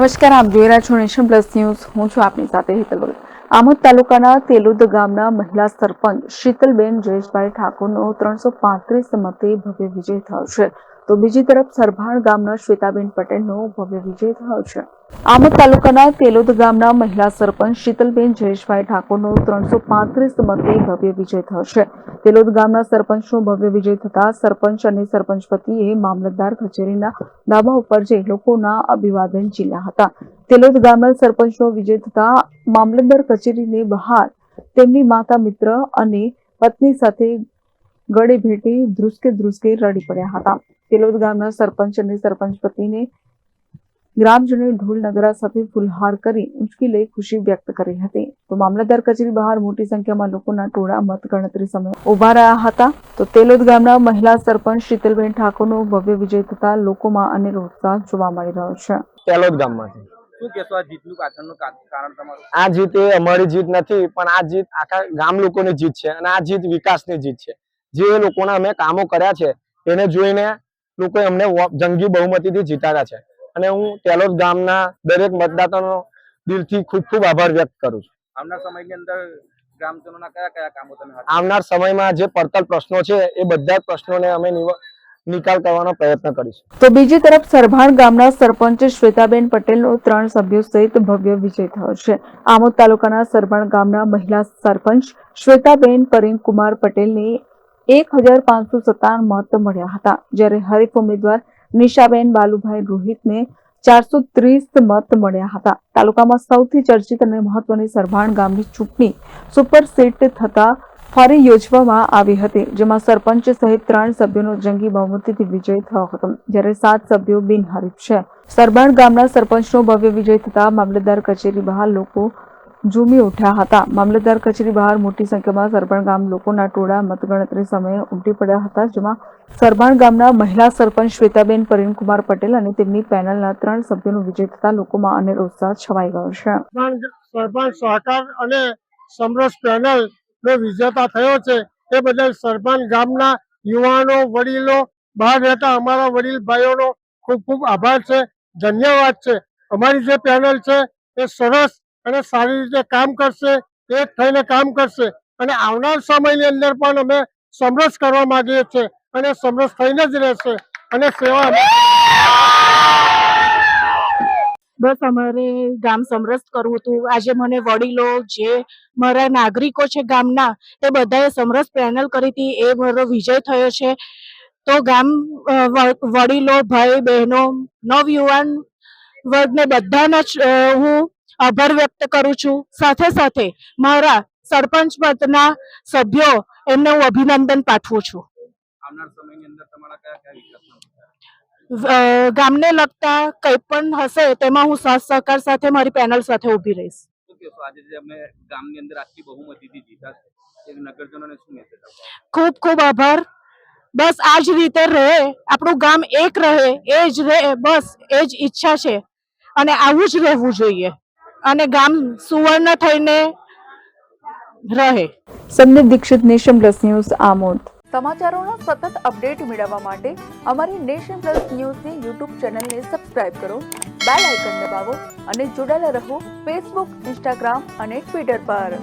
નમસ્કાર, આપ જોઈ રહ્યા છો નેશન પ્લસ ન્યૂઝ. હું છું આપની સાથે હેતલ આમોદ તાલુકાના તેલુદ ગામના મહિલા સરપંચ શીતલબેન જયેશભાઈ ઠાકોરનો ત્રણસો પાંત્રીસ મતે ભવ્ય વિજય થયો છે. તો બીજી તરફ સરભાણ ગામના શ્વેતાબેન પટેલનો ભવ્ય વિજય થયો છે. આમોદ તાલુકાના તેલોદ ગામના મહિલા સરપંચ શીતલબેન જયેશભાઈ ઠાકોરનો ત્રણસો પાંત્રીસ મતે ભવ્ય વિજય થયો છે. તેલોદ ગામના સરપંચનો ભવ્ય વિજય થતા સરપંચ અને સરપંચ પતિએ મામલતદાર કચેરીના ધાબા ઉપર જઈ લોકોના અભિવાદન ઝીલ્યા હતા. તેલોદ ગામના સરપંચનો વિજય થતા મામલતદાર કચેરીની બહાર તેમની માતા મિત્ર અને પત્ની સાથે ગળે ભેટી ધ્રુસકે ધ્રુસકે રડી પડ્યા હતા. તેલોદ ગામના સરપંચ અને સરપંચ પતિને ગ્રામજનોએ ઢોલ નગરા સાથે ફુલહાર કરી ઉંચકી લઈ ખુશી વ્યક્ત કરી હતી. તો મામલતદાર કચેરી બહાર મોટી સંખ્યામાં લોકોના ટોળા મતગણતરી સમયે ઊભા રહ્યા હતા. તો તેલોદ ગામના મહિલા સરપંચ શીતલબેન ઠાકોરનો ભવ્ય વિજય થતા લોકોમાં અનેરો ઉત્સાહ જોવા મળી રહ્યો છે. તેલોદ ગામમાંથી. શું કહેશો આ જીતનું પાછળનું કારણ તમારું? આ જીત એ અમારી જીત નથી પણ આ જીત આખા ગામ લોકોની જીત છે અને આ જીત વિકાસની જીત છે. જે લોકોના અમે કામો કર્યા છે એને જોઈને લોકોએ અમને જંગી બહુમતીથી જીતાડ્યા છે. અને હું તેલોદ ગામના દરેક મતદાતાનો દિલથી ખૂબ ખૂબ આભાર વ્યક્ત કરું છું. આવનાર સમયની અંદર ગ્રામજનોના કયા કયા કામો તમે આવનાર સમયમાં જે પડતર પ્રશ્નો છે એ બધા જ પ્રશ્નોને અમે નિવ- નિકાલ કરવાનો પ્રયત્ન કરીશું. તો બીજી તરફ સરભાણ ગામના સરપંચ શ્વેતાબેન પટેલનો ત્રણ સભ્યો સહિત ભવ્ય વિજય થયો છે. આમોદ તાલુકાના સરભાણ ગામના મહિલા સરપંચ શ્વેતાબેન પરિમકુમાર પટેલને એક હજાર પાંચસો સત્તાવન મત મળ્યા હતા, જ્યારે હરીફ ઉમેદવાર નિશાબેન બાલુભાઈ રોહિતને ચારસો ત્રીસ મત મળ્યા હતા. તાલુકામાં સૌથી ચર્ચિત અને મહત્વની સરભાણ ગામની ચૂંટણી સુપર સીટ થતા ફરી યોજવામાં આવી હતી, જેમાં સરપંચ સહિત ત્રણ સભ્યોનો જંગી બહુમતીથી વિજય થયો હતો, જ્યારે સાત સભ્યો બિનહરીફ છે. સરબાણ ગામના સરપંચનો ભવ્ય વિજય થતા મામલતદાર કચેરી બહાર લોકો ઝૂમી ઉઠ્યા હતા. મામલતદાર કચેરી બહાર મોટી સંખ્યામાં સરપણ ગામ લોકોના ટોળા મતગણતરી સમયે ઉમટી પડ્યા હતા, જેમાં સરબાણ ગામના મહિલા સરપંચ શ્વેતાબેન પરિણકુમાર પટેલ અને તેમની પેનલના ત્રણ સભ્યોનો વિજય થતા લોકોમાં અનેરો ઉત્સાહ છવાઈ ગયો છે. સરપંચ સહકાર અને સમરસ પેનલ નો વિજેતા થયો છે. એ બદલ સરપંચ ગામના યુવાનો, વડીલો બહાર રહેતા અમારા વડીલ ભાઈઓનો ખૂબ ખૂબ આભાર છે. ધન્યવાદ છે. અમારી જે પેનલ છે, એ સરસ અને સારી રીતે કામ કરશે એક થઈને કામ કરશે. અને આવનાર સમયની અંદર પણ અમે સમરસ કરવા માંગીએ છીએ અને સમરસ થઈને જ રહેશે. અને સેવા બસ અમારે ગામ સમરસ કરવું હતું. આજે મને વડીલો જે મારા નાગરિકો છે ગામના એ બધાએ સમરસ પેનલ કરી હતી. એ મારો વિજય થયો છે. તો ગામ વડીલો, ભાઈ, બહેનો, નવયુવાન વર્ગને બધાના હું આભાર વ્યક્ત કરું છું. સાથે સાથે મારા સરપંચ પદના સભ્યો એમને હું અભિનંદન પાઠવું છું. ગામને લગતા કંઈ પણ હશે તેમાં હું સાથ સહકાર સાથે મારી પેનલ સાથે ઊભી રહીશ. ખૂબ ખૂબ આભાર. બસ આ જ રીતે રહે આપણું ગામ એક રહે એ જ રહે બસ એ જ ઈચ્છા છે. અને આવું જ રહેવું જોઈએ. અને ગામ સુવર્ણ થઈને રહે. Sandeep Dixit nation plus news Amod. સમાચારોના સતત અપડેટ મેળવવા માટે અમારી નેશન પ્લસ ન્યૂઝની યુટ્યુબ ચેનલને સબસ્ક્રાઇબ કરો બેલ આઇકન દબાવો અને જોડાયેલા રહો ફેસબુક ઇન્સ્ટાગ્રામ અને ટ્વિટર પર.